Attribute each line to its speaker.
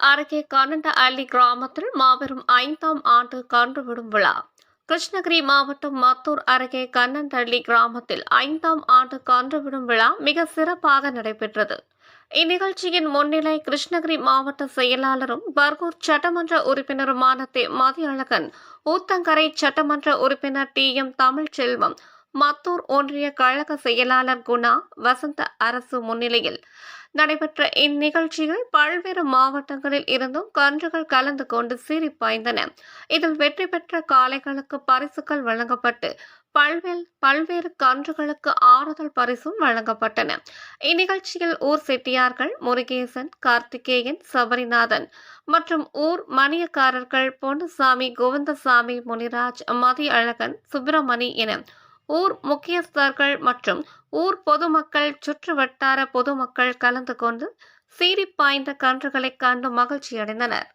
Speaker 1: அருகே கனண்ட அள்ளி கிராமத்தில் மாபெரும் ஐந்தாம் ஆண்டு கன்றுவிடும் விழா. கிருஷ்ணகிரி மாவட்டம் மத்தூர் அருகே கண்ணந்தள்ளி கிராமத்தில் ஐந்தாம் ஆண்டு கன்றுவிடும் விழா மிக சிறப்பாக நடைபெற்றது. இந்நிகழ்ச்சியின் முன்னிலை கிருஷ்ணகிரி மாவட்ட செயலாளரும் பர்கூர் சட்டமன்ற உறுப்பினருமான தே. மதியழகன் ஊத்தங்கரை சட்டமன்ற உறுப்பினர் டி. எம். தமிழ்ச்செல்வம் மத்தூர் ஒன்றிய கழக செயலாளர் குணா வசந்த அரசு முன்னிலையில் நடைபெற்ற இந்நிகழ்ச்சியில் பல்வேறு மாவட்டங்களில் இருந்தும் கன்றுகள் கலந்து கொண்டு சீறி பாய்ந்தன இதில் வெற்றி பெற்ற காளைகளுக்கு பரிசுகள் வழங்கப்பட்டு பல்வேறு பல்வேறு கன்றுகளுக்கு ஆறுதல் பரிசும் வழங்கப்பட்டன. இந்நிகழ்ச்சியில் ஊர் செட்டியார்கள் முருகேசன் கார்த்திகேயன் சபரிநாதன் மற்றும் ஊர் மணியக்காரர்கள் பொன்னுசாமி கோவிந்தசாமி முனிராஜ் மதி அழகன் சுப்பிரமணி என ஊர் முக்கியஸ்தர்கள் மற்றும் ஊர் பொதுமக்கள் சுற்று வட்டார பொதுமக்கள் கலந்து கொண்டு சீறி பாய்ந்த கன்றுகளைக் கண்டு மகிழ்ச்சியடைந்தனர்.